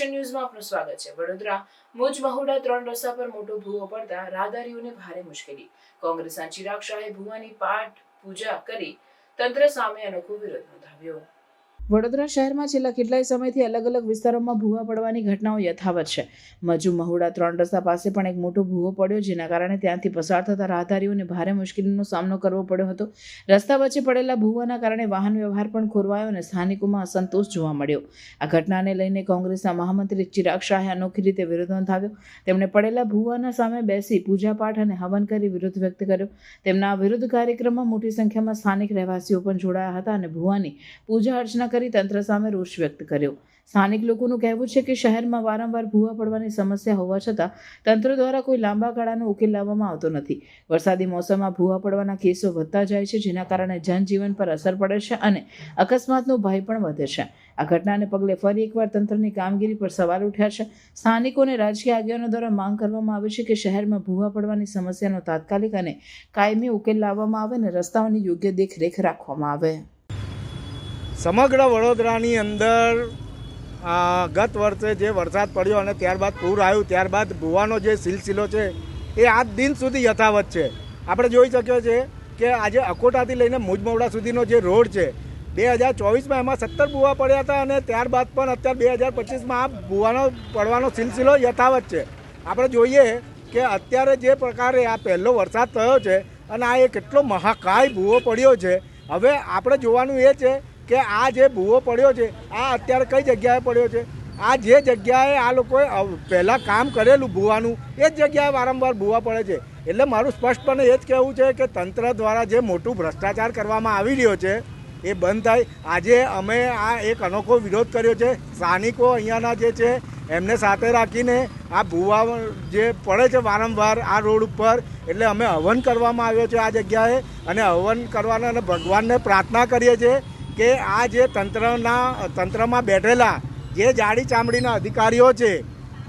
Action ન્યૂઝમાં આપનું સ્વાગત છે. વડોદરા, મુજ મહુડા ત્રણ રસ્તા પર મોટો ભૂવો પડતા રાહદારીઓને ભારે મુશ્કેલી. કોંગ્રેસના ચિરાગ શાહે ભૂવાની પાઠ પૂજા કરી તંત્ર સામે અનોખો વિરોધ નોંધાવ્યો. વડોદરા શહેરમાં છેલ્લા કેટલાય સમયથી અલગ અલગ વિસ્તારોમાં ભૂવા પડવાની ઘટનાઓ યથાવત છે. મજુ મહુડા ત્રણ રસ્તા પાસે પણ એક મોટો ભૂવો પડ્યો, જેના કારણે ત્યાંથી પસાર થતા રાહદારીઓને ભારે મુશ્કેલીનો સામનો કરવો પડ્યો હતો. રસ્તા વચ્ચે પડેલા ભૂવાના કારણે વાહન વ્યવહાર પણ ખોરવાયો અને સ્થાનિકોમાં અસંતોષ જોવા મળ્યો. આ ઘટનાને લઈને કોંગ્રેસના મહામંત્રી ચિરાગ શાહે અનોખી રીતે વિરોધ નોંધાવ્યો. તેમણે પડેલા ભૂવાના સામે બેસી પૂજાપાઠ અને હવન કરી વિરોધ વ્યક્ત કર્યો. તેમના વિરોધ કાર્યક્રમમાં મોટી સંખ્યામાં સ્થાનિક રહેવાસીઓ પણ જોડાયા હતા અને ભૂવાની પૂજા અર્ચના કરી તંત્ર સામે રોષ વ્યક્ત કર્યો. સ્થાનિક લોકોનું કહેવું છે કે શહેરમાં વારંવાર ભૂવા પડવાની સમસ્યા હોવા છતાં તંત્ર દ્વારા કોઈ લાંબા ગાળાનો ઉકેલ લાવવામાં આવતો નથી. વરસાદી મોસમમાં ભૂવા પડવાના કેસો વધતા જાય છે, જેના કારણે જનજીવન પર અસર પડે છે અને અકસ્માતનો ભય પણ વધે છે. આ ઘટનાને પગલે ફરી એકવાર તંત્રની કામગીરી પર સવાલ ઉઠ્યા છે. સ્થાનિકો અને રાજકીય આગેવાનો દ્વારા માંગ કરવામાં આવી છે કે શહેરમાં ભૂવા પડવાની સમસ્યાનો તાત્કાલિક અને કાયમી ઉકેલ લાવવામાં આવે અને રસ્તાઓની યોગ્ય દેખરેખ રાખવામાં આવે. સમગ્ર વડોદરાની અંદર ગત વર્ષે જે વરસાદ પડ્યો અને ત્યારબાદ પૂર આવ્યું, ત્યારબાદ ભૂવાનો જે સિલસિલો છે, એ આજ દિન સુધી યથાવત છે. આપણે જોઈ શક્યો છે કે આજે અકોટાથી લઈને મુજમવડા સુધીનો જે રોડ છે, બે હજાર ચોવીસમાં એમાં સત્તર ભૂવા પડ્યા હતા અને ત્યારબાદ પણ અત્યારે બે હજાર પચીસમાં આ ભૂવાનો, પડવાનો સિલસિલો યથાવત છે. આપણે જોઈએ કે અત્યારે જે પ્રકારે આ પહેલો વરસાદ થયો છે અને આ એ કેટલો મહાકાય ભૂવો પડ્યો છે. હવે આપણે જોવાનું એ છે કે આ જે ભૂવો પડ્યો છે, આ અત્યારે કઈ જગ્યાએ પડ્યો છે? આ જે જગ્યાએ આ લોકોએ પહેલાં કામ કરેલું ભૂવાનું, એ જ જગ્યાએ વારંવાર ભૂવા પડે છે. એટલે મારું સ્પષ્ટપણે એ જ કહેવું છે કે તંત્ર દ્વારા જે મોટું ભ્રષ્ટાચાર કરવામાં આવી રહ્યો છે, એ બંધ થાય. આજે અમે આ એક અનોખો વિરોધ કર્યો છે. સ્થાનિકો અહીંયાના જે છે, એમને સાથે રાખીને આ ભૂવા જે પડે છે વારંવાર આ રોડ ઉપર, એટલે અમે હવન કરવામાં આવ્યો છે આ જગ્યાએ. અને હવન કરવાના અને ભગવાનને પ્રાર્થના કરીએ છીએ કે આ જે તંત્રના, તંત્રમાં બેઠેલા જે જાડી ચામડીના અધિકારીઓ છે,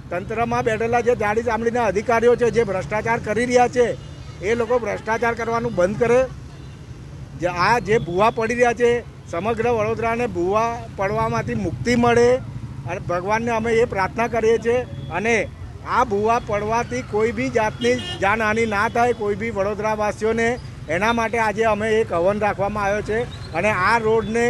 તંત્રમાં બેઠેલા જે જાડી ચામડીના અધિકારીઓ છે, જે ભ્રષ્ટાચાર કરી રહ્યા છે, એ લોકો ભ્રષ્ટાચાર કરવાનું બંધ કરે. જે આ જે ભૂવા પડી રહ્યા છે, સમગ્ર વડોદરાને ભૂવા પડવામાંથી મુક્તિ મળે અને ભગવાનને અમે એ પ્રાર્થના કરીએ છીએ. અને આ ભૂવા પડવાથી કોઈ બી જાતની જાનહાનિ ના થાય, કોઈ બી વડોદરાવાસીઓને એના માટે આજે અમે એક હવન રાખવામાં આવ્યો છે અને આ રોડને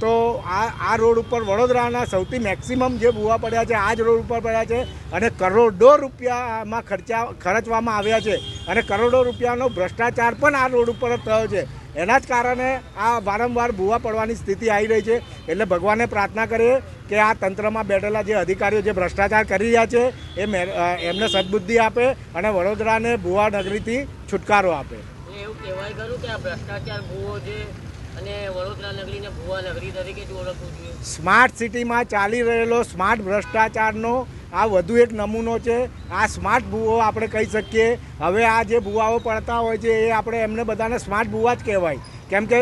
તો આ આ રોડ ઉપર વડોદરાના સૌથી મેક્સિમમ જે ભૂવા પડ્યા છે, આ જ રોડ ઉપર પડ્યા છે અને કરોડો રૂપિયામાં ખર્ચા, ખર્ચવામાં આવ્યા છે અને કરોડો રૂપિયાનો ભ્રષ્ટાચાર પણ આ રોડ ઉપર જ થયો છે. એના જ કારણે આ વારંવાર ભૂવા પડવાની સ્થિતિ આવી રહી છે. એટલે ભગવાનને પ્રાર્થના કરીએ કે આ તંત્રમાં બેઠેલા જે અધિકારીઓ જે ભ્રષ્ટાચાર કરી રહ્યા છે, એ એમને સદબુદ્ધિ આપે અને વડોદરાને ભૂવા નગરીથી છુટકારો આપે. કહેવાય ખરું કે આ ભ્રષ્ટાચાર ભૂવો છે અને વડોદરા નગરીને ભૂવા નગરી તરીકે જ ઓળખવું જોઈએ. સ્માર્ટ સિટીમાં ચાલી રહેલો સ્માર્ટ ભ્રષ્ટાચારનો આ વધુ એક નમૂનો છે. આ સ્માર્ટ ભૂવો આપણે કહી શકીએ. હવે આ જે ભૂવાઓ પડતા હોય છે એ આપણે એમને બધાને સ્માર્ટ ભૂવા જ કહેવાય. કેમ કે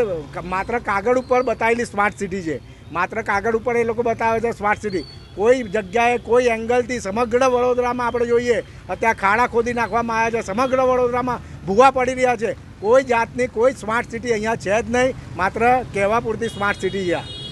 માત્ર કાગળ ઉપર બતાવેલી સ્માર્ટ સિટી છે. માત્ર કાગળ ઉપર એ લોકો બતાવે છે સ્માર્ટ સિટી. કોઈ જગ્યાએ કોઈ એંગલથી સમગ્ર વડોદરામાં આપણે જોઈએ, અત્યારે ખાડા ખોદી નાખવામાં આવ્યા છે. સમગ્ર વડોદરામાં ભૂવા પડી રહ્યા છે. કોઈ જાતની કોઈ સ્માર્ટ સિટી અહીંયા છે જ નહીં. માત્ર કહેવા પૂરતી સ્માર્ટ સિટી છે.